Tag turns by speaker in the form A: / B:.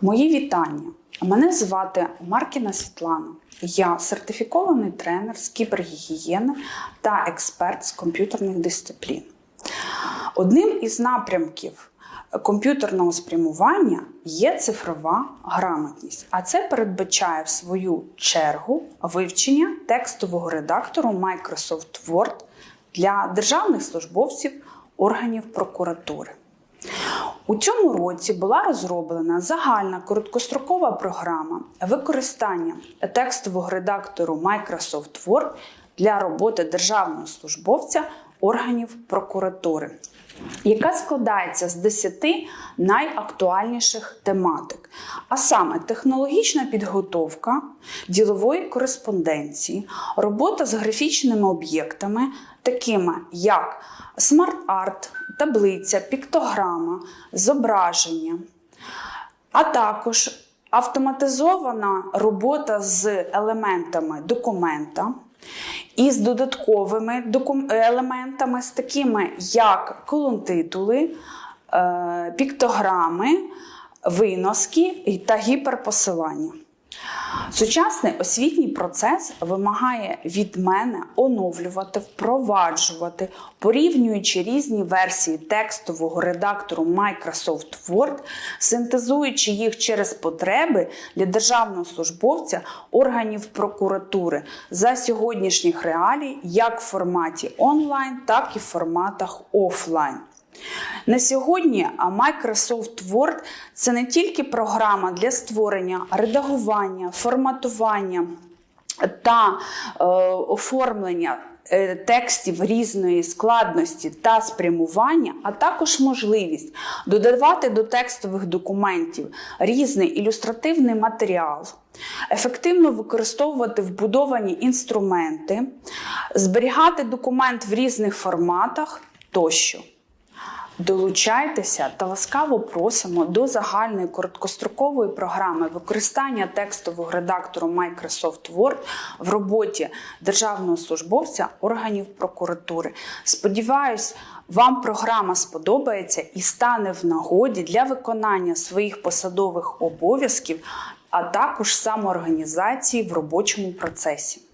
A: Мої вітання. Мене звати Маркіна Світлана. Я сертифікований тренер з кібергігієни та експерт з комп'ютерних дисциплін. Одним із напрямків комп'ютерного спрямування є цифрова грамотність, а це передбачає в свою чергу вивчення текстового редактору Microsoft Word для державних службовців органів прокуратури. У цьому році була розроблена загальна короткострокова програма використання текстового редактору Microsoft Word для роботи державного службовця органів прокуратури, яка складається з 10 найактуальніших тематик, а саме технологічна підготовка ділової кореспонденції, робота з графічними об'єктами, такими як смарт-арт, таблиця, піктограма, зображення, а також автоматизована робота з елементами документа і з додатковими докум- елементами, з такими як колонтитули, е, піктограми, виноски та гіперпосилання. Сучасний освітній процес вимагає від мене оновлювати, впроваджувати, порівнюючи різні версії текстового редактору Microsoft Word, синтезуючи їх через потреби для державного службовця органів прокуратури за сьогоднішніх реалій, як в форматі онлайн, так і в форматах офлайн. На сьогодні Microsoft Word це не тільки програма для створення, редагування, форматування та е, оформлення е, текстів різної складності та спрямування, а також можливість додавати до текстових документів різний ілюстративний матеріал, ефективно використовувати вбудовані інструменти, зберігати документ в різних форматах тощо. Долучайтеся та ласкаво просимо до загальної короткострокової програми використання текстового редактору Microsoft Word в роботі державного службовця органів прокуратури. Сподіваюсь, вам програма сподобається і стане в нагоді для виконання своїх посадових обов'язків, а також самоорганізації в робочому процесі.